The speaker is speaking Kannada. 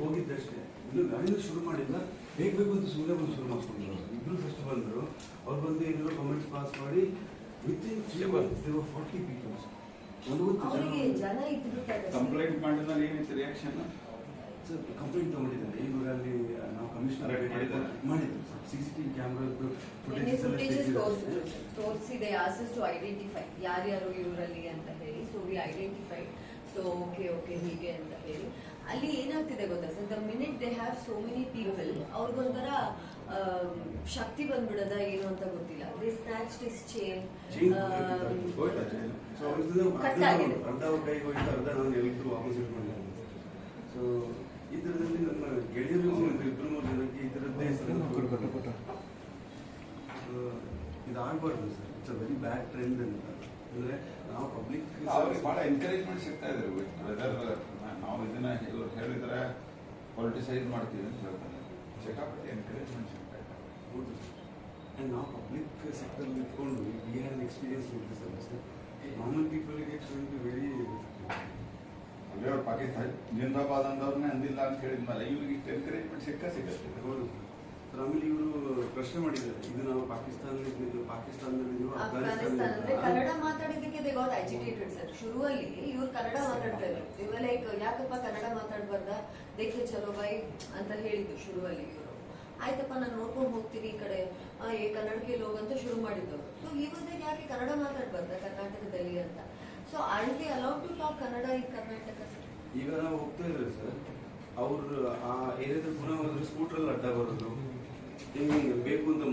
ಹೋಗಿದ್ದಷ್ಟೇ ಇನ್ನು ಗಾಡಿನೂ ಶುರು ಮಾಡಿಲ್ಲ. ಹೇಗೆ ಬೇಕು ಅಂತ ಸುಮ್ಮನೆ ಬಂದು ಶುರು ಮಾಡ್ಕೊಂಡ್ರು. ಇಬ್ರು ಫಸ್ಟ್ ಬಂದರು ಅವ್ರು ಬಂದು ಏನಾದ್ರು ಕಮೆಂಟ್ಸ್ ಪಾಸ್ ಮಾಡಿ within three months there were forty peoples complaint ಮಾಡಿದ್ಮೇಲೆ ಏನಿತ್ತು ರಿಯಾಕ್ಷನ್ ಸರ್ ಕಂಪ್ಲೇಂಟ್ ತಗೊಂಡಿದ್ದಾರೆ. ಈಗೂರಲ್ಲಿ ನಾವು ಕಮಿಷನರ್? ಮಾಡಿದ್ರು ಸರ್. ಸಿ ಸಿ ಟಿವಿ ಕ್ಯಾಮ್ರಾದ್ದು ಫುಟೇಜಸ್ ಎಲ್ಲ. ತೋರಿಸಿದೆ ಆಸಸ್ ಟು ಐಡೆಂಟಿಫೈ ಯಾರ್ಯಾರು ಇವರಲ್ಲಿ ಅಂತ ಹೇಳಿ so we identify so okay okay ಹೀಗೆ ಅಂತ ಹೇಳಿ. ಅಲ್ಲಿ ಏನಾಗ್ತಿದೆ ಗೊತ್ತಾ? Sir the minute they have so many people ಅವ್ರಿಗೊಂಥರ um, ಶಕ್ತಿ ಬಂದ್ಬಿಡದ ಏನು ಅಂತ ಗೊತ್ತಿಲ್ಲ. They snatch is chain cut ಆಗಿದೆ. ಇಟ್ಕೊಂಡಿದ್ದೆ ಸೊ ಇದರಲ್ಲಿ ನನ್ನ ಗೆಳೆಯರು ಇಬ್ಬರು ಮೂರು ಜನಕ್ಕೆ ಇದರದ್ದೇ ಇದಾಗಬಾರ್ದು sir. It's a very bad trend ಅಂತ. ಅಂದ್ರೆ ನಾವು ಪಬ್ಲಿಕ್ ಬಹಳ ಎನ್ಕರೇಜ್ಮೆಂಟ್ ಸಿಗ್ತಾ ಇದ್ರು ವೆದರ್ ನಾವು ಇದನ್ನ ಇವ್ರು ಹೇಳಿದ್ರೆ ಪೊಲಿಟಿಸೈಸ್ ಮಾಡ್ತೀವಿ ಅಂತ ಹೇಳ್ತಾರೆ. ಸಿಕ್ಕಾಪಟ್ಟೆ ಎನ್ಕರೇಜ್ಮೆಂಟ್ ಸಿಗ್ತಾ ಇದೆ. ಹೌದು ಆ್ಯಂಡ್ ನಾವು ಪಬ್ಲಿಕ್ ಸೆಕ್ಟರ್ ನಿಂತ್ಕೊಂಡು we have experience with this ಅಲ್ಲ ನಾರ್ಮಲ್ ಪೀಪಲ್ಗೆ ಇಟ್ಸ್ ಗೋಯಿಂಗ್ ಟು ವೆರಿ ಅಲ್ಲಿ ಅವ್ರು ಪಾಕಿಸ್ತಾನ ಜಿಂದಾಬಾದ್ ಅಂದವ್ರನ್ನೇ ಅಂದಿಲ್ಲ ಅಂತ ಹೇಳಿದ್ಮೇಲೆ ಇವ್ರಿಗೆ ಎನ್ಕರೇಜ್ಮೆಂಟ್ ಸಿಕ್ಕ ಸಿಗುತ್ತೆ. ಹೌದು ಆಮೇಲೆ ಇವರು ಪ್ರಶ್ನೆ ಮಾಡಿದ್ದಾರೆ. ಇದು ನಾವು ಪಾಕಿಸ್ತಾನದಲ್ಲಿ ಪಾಕಿಸ್ತಾನದಲ್ಲಿ ಅಫ್ಘಾನಿಸ್ತಾನ ಅಂದ್ರೆ ಕನ್ನಡ ಮಾತಾಡಿದ್ದಕ್ಕೆ ದೇ ಗಾಟ್ ಅಜಿಟೇಟೆಡ್ ಸರ್. ಶುರುವಲ್ಲಿ ಇವ್ರು ಕನ್ನಡ ಮಾತಾಡ್ತಾ ಇದ್ರು ಇವ ಲೈಕ್ ಯಾಕಪ್ಪ ಕನ್ನಡ ಮಾತಾಡ್ಬಾರ್ದ? ದೇಖೆ ಚಲೋ ಬೈ ಅಂತ ಹೇಳಿದ್ದು ಶುರುವಲ್ಲಿ ಇವರು. ಆಯ್ತಪ್ಪ ನಾನು ನೋಡ್ಕೊಂಡು ಹೋಗ್ತೀನಿ ಈ ಕಡೆ. ಆ, ಏ ಕನ್ನಡಕ್ಕೆ ಲೋಗ್ ಅಂತ ಶುರು ಮಾಡಿದ್ದು. ಸೊ ಬಂದಾಗ ಯಾಕೆ ಕನ್ನಡ ಮಾತಾಡ್ಬಾರ್ದ ಕರ್ನಾಟಕದಲ್ಲಿ ಅಂತ? So aunty allowed to talk Kannada ಈ ಕರ್ನಾಟಕ ಸರ್? ಈಗ ನಾವು ಹೋಗ್ತಾ ಇದ್ರೆ ಸರ್. ಅವ್ರು ಆ ಏರಿಯಾದ ಗುಣ ಹೋದ್ರೆ ಸ್ಕೂಟ್ರಲ್ಲಿ ಅಡ್ಡ ಬರೋದು. ಹಿಂಗೆ ಹಿಂಗೆ ಬೇಕು ಅಂತ